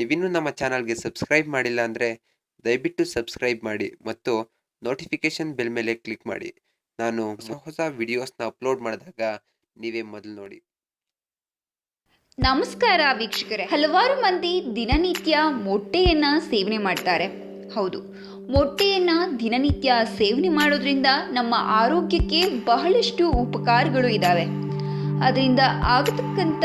ನೀವಿನ್ನೂ ನಮ್ಮ ಚಾನಲ್ಗೆ ಸಬ್ಸ್ಕ್ರೈಬ್ ಮಾಡಿಲ್ಲ ಅಂದರೆ ದಯವಿಟ್ಟು ಸಬ್ಸ್ಕ್ರೈಬ್ ಮಾಡಿ ಮತ್ತು ನೋಟಿಫಿಕೇಷನ್ ಬೆಲ್ ಮೇಲೆ ಕ್ಲಿಕ್ ಮಾಡಿ. ನಾನು ಹೊಸ ಹೊಸ ವಿಡಿಯೋಸ್ನ ಅಪ್ಲೋಡ್ ಮಾಡಿದಾಗ ನೀವೇ ಮೊದಲು ನೋಡಿ. ನಮಸ್ಕಾರ ವೀಕ್ಷಕರೇ. ಹಲವಾರು ಮಂದಿ ದಿನನಿತ್ಯ ಮೊಟ್ಟೆಯನ್ನ ಸೇವನೆ ಮಾಡ್ತಾರೆ. ಹೌದು ಮೊಟ್ಟೆಯನ್ನ ದಿನನಿತ್ಯ ಸೇವನೆ ಮಾಡೋದ್ರಿಂದ ನಮ್ಮ ಆರೋಗ್ಯಕ್ಕೆ ಬಹಳಷ್ಟು ಉಪಕಾರಗಳು ಇದ್ದಾವೆ ಅದರಿಂದ ಆಗತಕ್ಕಂಥ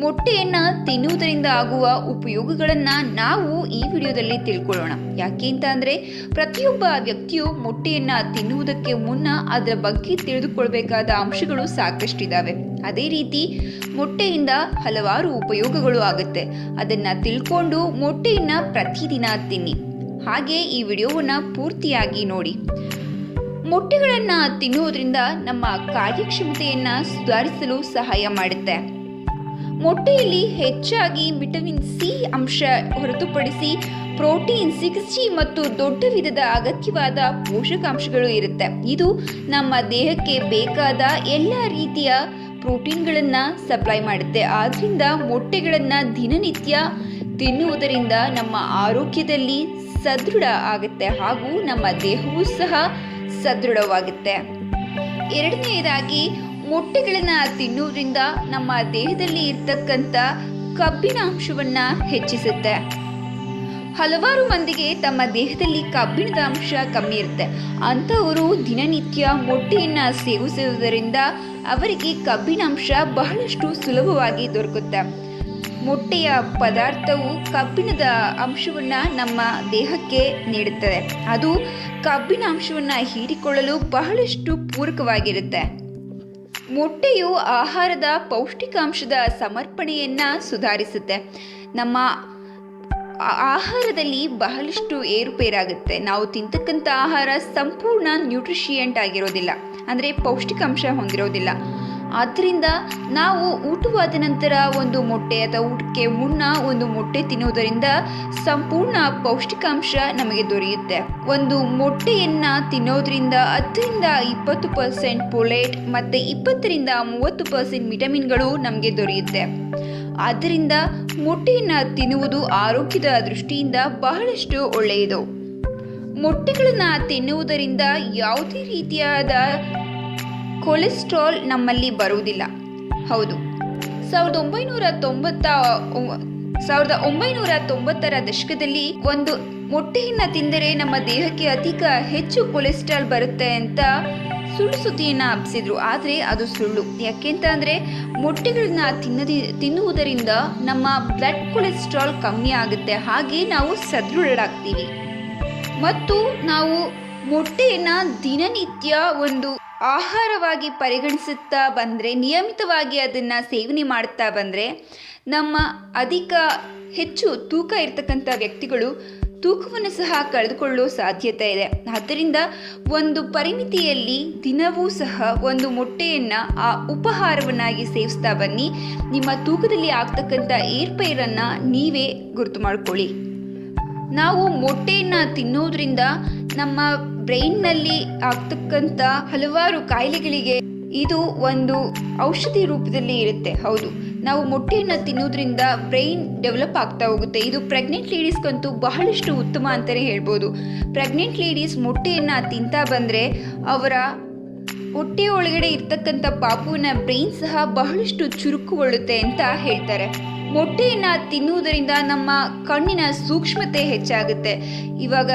ಮೊಟ್ಟೆಯನ್ನ ತಿನ್ನುವುದರಿಂದ ಆಗುವ ಉಪಯೋಗಗಳನ್ನ ನಾವು ಈ ವಿಡಿಯೋದಲ್ಲಿ ತಿಳ್ಕೊಳ್ಳೋಣ. ಯಾಕೆ ಅಂತ ಅಂದರೆ, ಪ್ರತಿಯೊಬ್ಬ ವ್ಯಕ್ತಿಯು ಮೊಟ್ಟೆಯನ್ನ ತಿನ್ನುವುದಕ್ಕೆ ಮುನ್ನ ಅದರ ಬಗ್ಗೆ ತಿಳಿದುಕೊಳ್ಬೇಕಾದ ಅಂಶಗಳು ಸಾಕಷ್ಟಿದ್ದಾವೆ ಅದೇ ರೀತಿ, ಮೊಟ್ಟೆಯಿಂದ ಹಲವಾರು ಉಪಯೋಗಗಳು ಆಗುತ್ತೆ. ಅದನ್ನ ತಿಳ್ಕೊಂಡು ಮೊಟ್ಟೆಯನ್ನ ಪ್ರತಿದಿನ ತಿನ್ನಿ. ಹಾಗೆ ಈ ವಿಡಿಯೋವನ್ನ ಪೂರ್ತಿಯಾಗಿ ನೋಡಿ. ಮೊಟ್ಟೆಗಳನ್ನ ತಿನ್ನುವುದರಿಂದ ನಮ್ಮ ಕಾರ್ಯಕ್ಷಮತೆಯನ್ನು ಸುಧಾರಿಸಲು ಸಹಾಯ ಮಾಡುತ್ತೆ. ಮೊಟ್ಟೆಯಲ್ಲಿ ಹೆಚ್ಚಾಗಿ ವಿಟಮಿನ್ ಸಿ ಅಂಶ ಹೊರತುಪಡಿಸಿ ಪ್ರೋಟೀನ್ ಸಿಕ್ಸ್ಟಿ ಮತ್ತು ದೊಡ್ಡ ವಿಧದ ಅಗತ್ಯವಾದ ಪೋಷಕಾಂಶಗಳು ಇರುತ್ತೆ. ಇದು ನಮ್ಮ ದೇಹಕ್ಕೆ ಬೇಕಾದ ಎಲ್ಲ ರೀತಿಯ ಪ್ರೋಟೀನ್ಗಳನ್ನು ಸಪ್ಲೈ ಮಾಡುತ್ತೆ. ಆದ್ದರಿಂದ ಮೊಟ್ಟೆಗಳನ್ನು ದಿನನಿತ್ಯ ತಿನ್ನುವುದರಿಂದ ನಮ್ಮ ಆರೋಗ್ಯದಲ್ಲಿ ಸದೃಢ ಆಗುತ್ತೆ ಹಾಗೂ ನಮ್ಮ ದೇಹವೂ ಸಹ ಸದೃಢವಾಗುತ್ತೆ. ಎರಡನೆಯದಾಗಿ ಮೊಟ್ಟೆಗಳನ್ನ ತಿನ್ನುವುದರಿಂದ ನಮ್ಮ ದೇಹದಲ್ಲಿ ಇರ್ತಕ್ಕಂಥ ಕಬ್ಬಿನ ಅಂಶವನ್ನ ಹೆಚ್ಚಿಸುತ್ತೆ. ಹಲವಾರು ಮಂದಿಗೆ ತಮ್ಮ ದೇಹದಲ್ಲಿ ಕಬ್ಬಿಣದ ಅಂಶ ಕಮ್ಮಿ ಇರುತ್ತೆ. ಅಂಥವರು ದಿನನಿತ್ಯ ಮೊಟ್ಟೆಯನ್ನು ಸೇವಿಸುವುದರಿಂದ ಅವರಿಗೆ ಕಬ್ಬಿಣ ಅಂಶ ಬಹಳಷ್ಟು ಸುಲಭವಾಗಿ ದೊರಕುತ್ತೆ. ಮೊಟ್ಟೆಯ ಪದಾರ್ಥವು ಕಬ್ಬಿಣದ ಅಂಶವನ್ನ ನಮ್ಮ ದೇಹಕ್ಕೆ ನೀಡುತ್ತದೆ. ಅದು ಕಬ್ಬಿಣ ಅಂಶವನ್ನ ಹೀರಿಕೊಳ್ಳಲು ಬಹಳಷ್ಟು ಪೂರಕವಾಗಿರುತ್ತೆ. ಮೊಟ್ಟೆಯು ಆಹಾರದ ಪೌಷ್ಟಿಕಾಂಶದ ಸಮರ್ಪಣೆಯನ್ನ ಸುಧಾರಿಸುತ್ತೆ. ನಮ್ಮ ಆಹಾರದಲ್ಲಿ ಬಹಳಷ್ಟು ಏರುಪೇರಾಗುತ್ತೆ. ನಾವು ತಿಂತಕ್ಕಂಥ ಆಹಾರ ಸಂಪೂರ್ಣ ನ್ಯೂಟ್ರಿಷಿಯಂಟ್ ಆಗಿರೋದಿಲ್ಲ. ಅಂದರೆ ಪೌಷ್ಟಿಕಾಂಶ ಹೊಂದಿರೋದಿಲ್ಲ. ಆದ್ದರಿಂದ ನಾವು ಊಟವಾದ ನಂತರ ಒಂದು ಮೊಟ್ಟೆ ಅಥವಾ ಊಟಕ್ಕೆ ಮುನ್ನ ಒಂದು ಮೊಟ್ಟೆ ತಿನ್ನುವುದರಿಂದ ಸಂಪೂರ್ಣ ಪೌಷ್ಟಿಕಾಂಶ ನಮಗೆ ದೊರೆಯುತ್ತೆ. ಒಂದು ಮೊಟ್ಟೆಯನ್ನು ತಿನ್ನೋದ್ರಿಂದ ಹತ್ತರಿಂದ ಇಪ್ಪತ್ತು ಪರ್ಸೆಂಟ್ ಪೊಲೇಟ್ ಮತ್ತು ಇಪ್ಪತ್ತರಿಂದ ಮೂವತ್ತು ಪರ್ಸೆಂಟ್ ವಿಟಮಿನ್ಗಳು ನಮಗೆ ದೊರೆಯುತ್ತೆ. ಆದ್ದರಿಂದ ಮೊಟ್ಟೆಯನ್ನು ತಿನ್ನುವುದು ಆರೋಗ್ಯದ ದೃಷ್ಟಿಯಿಂದ ಬಹಳಷ್ಟು ಒಳ್ಳೆಯದು. ಮೊಟ್ಟೆಗಳನ್ನು ತಿನ್ನುವುದರಿಂದ ಯಾವುದೇ ರೀತಿಯಾದ ಕೊಲೆಸ್ಟ್ರಾಲ್ ನಮ್ಮಲ್ಲಿ ಬರುವುದಿಲ್ಲ. ಹೌದು. ಸಾವಿರದ ಒಂಬೈನೂರ ತೊಂಬತ್ತ ಸಾವಿರದ ಒಂಬೈನೂರ ತೊಂಬತ್ತರ ದಶಕದಲ್ಲಿ ಒಂದು ಮೊಟ್ಟೆಯನ್ನು ತಿಂದರೆ ನಮ್ಮ ದೇಹಕ್ಕೆ ಅಧಿಕ ಹೆಚ್ಚು ಕೊಲೆಸ್ಟ್ರಾಲ್ ಬರುತ್ತೆ ಅಂತ ಸುಳ್ಳು ಸುದ್ದಿಯನ್ನು ಹಬ್ಬಿಸಿದ್ರು ಆದರೆ ಅದು ಸುಳ್ಳು. ಯಾಕೆಂತ ಅಂದ್ರೆ ಮೊಟ್ಟೆಗಳನ್ನ ತಿನ್ನದಿ, ತಿನ್ನುವುದರಿಂದ ನಮ್ಮ ಬ್ಲಡ್ ಕೊಲೆಸ್ಟ್ರಾಲ್ ಕಮ್ಮಿ ಆಗುತ್ತೆ. ಹಾಗೆ ನಾವು ಸದೃಢರಾಗ್ತೀವಿ. ಮತ್ತು ನಾವು ಮೊಟ್ಟೆಯನ್ನು ದಿನನಿತ್ಯ ಒಂದು ಆಹಾರವಾಗಿ ಪರಿಗಣಿಸುತ್ತಾ ಬಂದರೆ, ನಿಯಮಿತವಾಗಿ ಅದನ್ನು ಸೇವನೆ ಮಾಡ್ತಾ ಬಂದರೆ, ನಮ್ಮ ಅಧಿಕ ಹೆಚ್ಚು ತೂಕ ಇರ್ತಕ್ಕಂಥ ವ್ಯಕ್ತಿಗಳು ತೂಕವನ್ನು ಸಹ ಕಳೆದುಕೊಳ್ಳುವ ಸಾಧ್ಯತೆ ಇದೆ. ಆದ್ದರಿಂದ ಒಂದು ಪರಿಮಿತಿಯಲ್ಲಿ ದಿನವೂ ಸಹ ಒಂದು ಮೊಟ್ಟೆಯನ್ನು ಆ ಉಪಹಾರವನ್ನಾಗಿ ಸೇವಿಸ್ತಾ ಬನ್ನಿ. ನಿಮ್ಮ ತೂಕದಲ್ಲಿ ಆಗ್ತಕ್ಕಂಥ ಏರ್ಪೇರನ್ನು ನೀವೇ ಗುರುತು ಮಾಡಿಕೊಳ್ಳಿ. ನಾವು ಮೊಟ್ಟೆಯನ್ನು ತಿನ್ನೋದ್ರಿಂದ ನಮ್ಮ ಬ್ರೈನ್ನಲ್ಲಿ ಆಗ್ತಕ್ಕಂಥ ಹಲವಾರು ಕಾಯಿಲೆಗಳಿಗೆ ಇದು ಒಂದು ಔಷಧಿ ರೂಪದಲ್ಲಿ ಇರುತ್ತೆ. ಹೌದು. ನಾವು ಮೊಟ್ಟೆಯನ್ನು ತಿನ್ನೋದ್ರಿಂದ ಬ್ರೈನ್ ಡೆವಲಪ್ ಆಗ್ತಾ ಹೋಗುತ್ತೆ. ಇದು ಪ್ರೆಗ್ನೆಂಟ್ ಲೇಡೀಸ್ಗಂತೂ ಬಹಳಷ್ಟು ಉತ್ತಮ ಅಂತಲೇ ಹೇಳ್ಬೋದು. ಪ್ರೆಗ್ನೆಂಟ್ ಲೇಡೀಸ್ ಮೊಟ್ಟೆಯನ್ನು ತಿಂತಾ ಬಂದರೆ ಅವರ ಹೊಟ್ಟೆ ಒಳಗಡೆ ಇರ್ತಕ್ಕಂಥ ಪಾಪುವಿನ ಬ್ರೈನ್ ಸಹ ಬಹಳಷ್ಟು ಚುರುಕುಗೊಳ್ಳುತ್ತೆ ಅಂತ ಹೇಳ್ತಾರೆ. ಮೊಟ್ಟೆಯನ್ನು ತಿನ್ನುವುದರಿಂದ ನಮ್ಮ ಕಣ್ಣಿನ ಸೂಕ್ಷ್ಮತೆ ಹೆಚ್ಚಾಗುತ್ತೆ. ಇವಾಗ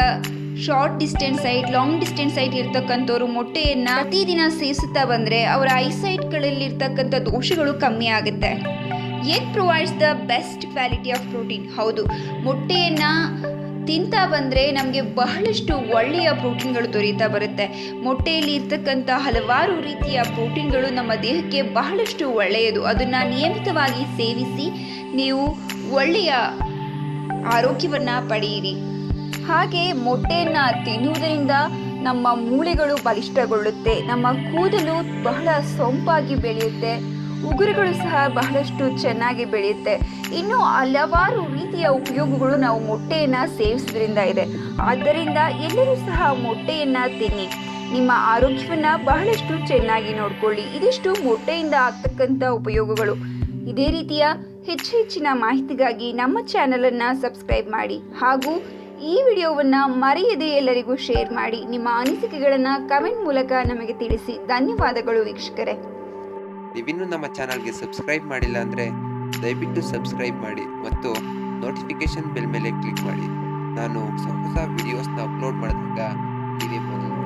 short distance sight long distance sight ಇರ್ತಕ್ಕಂಥವ್ರು ಮೊಟ್ಟೆಯನ್ನ ಪ್ರತಿದಿನ ಸೇವಿಸುತ್ತಾ ಬಂದ್ರೆ ಅವರ ಐಸೈಟ್ಗಳಲ್ಲಿ ಇರ್ತಕ್ಕಂಥ ದೋಷಗಳು ಕಮ್ಮಿ ಆಗುತ್ತೆ. Egg provides the best quality of protein ಹೌದು, ಮೊಟ್ಟೆಯನ್ನ ತಿಂತಾ ಬಂದರೆ ನಮಗೆ ಬಹಳಷ್ಟು ಒಳ್ಳೆಯ ಪ್ರೋಟೀನ್ಗಳು ದೊರೆಯುತ್ತಾ ಬರುತ್ತೆ. ಮೊಟ್ಟೆಯಲ್ಲಿ ಇರ್ತಕ್ಕಂಥ ಹಲವಾರು ರೀತಿಯ ಪ್ರೋಟೀನ್ಗಳು ನಮ್ಮ ದೇಹಕ್ಕೆ ಬಹಳಷ್ಟು ಒಳ್ಳೆಯದು. ಅದನ್ನು ನಿಯಮಿತವಾಗಿ ಸೇವಿಸಿ ನೀವು ಒಳ್ಳೆಯ ಆರೋಗ್ಯವನ್ನು ಪಡೆಯಿರಿ. ಹಾಗೆ ಮೊಟ್ಟೆಯನ್ನು ತಿನ್ನುವುದರಿಂದ ನಮ್ಮ ಮೂಳೆಗಳು ಬಲಿಷ್ಠಗೊಳ್ಳುತ್ತೆ. ನಮ್ಮ ಕೂದಲು ಬಹಳ ಸೊಂಪಾಗಿ ಬೆಳೆಯುತ್ತೆ. ಉಗುರುಗಳು ಸಹ ಬಹಳಷ್ಟು ಚೆನ್ನಾಗಿ ಬೆಳೆಯುತ್ತೆ. ಇನ್ನು ಹಲವಾರು ರೀತಿಯ ಉಪಯೋಗಗಳು ನಾವು ಮೊಟ್ಟೆಯನ್ನು ಸೇವಿಸೋದ್ರಿಂದ ಇದೆ. ಆದ್ದರಿಂದ ಎಲ್ಲರೂ ಸಹ ಮೊಟ್ಟೆಯನ್ನು ತಿನ್ನಿ. ನಿಮ್ಮ ಆರೋಗ್ಯವನ್ನ ಬಹಳಷ್ಟು ಚೆನ್ನಾಗಿ ನೋಡ್ಕೊಳ್ಳಿ. ಇದಿಷ್ಟು ಮೊಟ್ಟೆಯಿಂದ ಆಗ್ತಕ್ಕಂಥ ಉಪಯೋಗಗಳು. ಇದೇ ರೀತಿಯ ಹೆಚ್ಚು ಹೆಚ್ಚಿನ ಮಾಹಿತಿಗಾಗಿ ನಮ್ಮ ಚಾನಲನ್ನು ಸಬ್ಸ್ಕ್ರೈಬ್ ಮಾಡಿ. ಹಾಗೂ ಈ ವಿಡಿಯೋವನ್ನು ಮರೆಯದೆ ಎಲ್ಲರಿಗೂ ಶೇರ್ ಮಾಡಿ ನಿಮ್ಮ ಅನಿಸಿಕೆಗಳನ್ನು ಕಮೆಂಟ್ ಮೂಲಕ ನಮಗೆ ತಿಳಿಸಿ. ಧನ್ಯವಾದಗಳು ವೀಕ್ಷಕರೇ. ನೀವಿನ್ನೂ ನಮ್ಮ ಚಾನಲ್ಗೆ ಸಬ್ಸ್ಕ್ರೈಬ್ ಮಾಡಿಲ್ಲ ಅಂದರೆ ದಯವಿಟ್ಟು ಸಬ್ಸ್ಕ್ರೈಬ್ ಮಾಡಿ ಮತ್ತು ನೋಟಿಫಿಕೇಶನ್ ಬೆಲ್ ಮೇಲೆ ಕ್ಲಿಕ್ ಮಾಡಿ. ನಾನು ಹೊಸ ಹೊಸ ವಿಡಿಯೋಸ್ನ ಅಪ್ಲೋಡ್ ಮಾಡಿದಾಗ ನೀವೇ ಮೊದಲು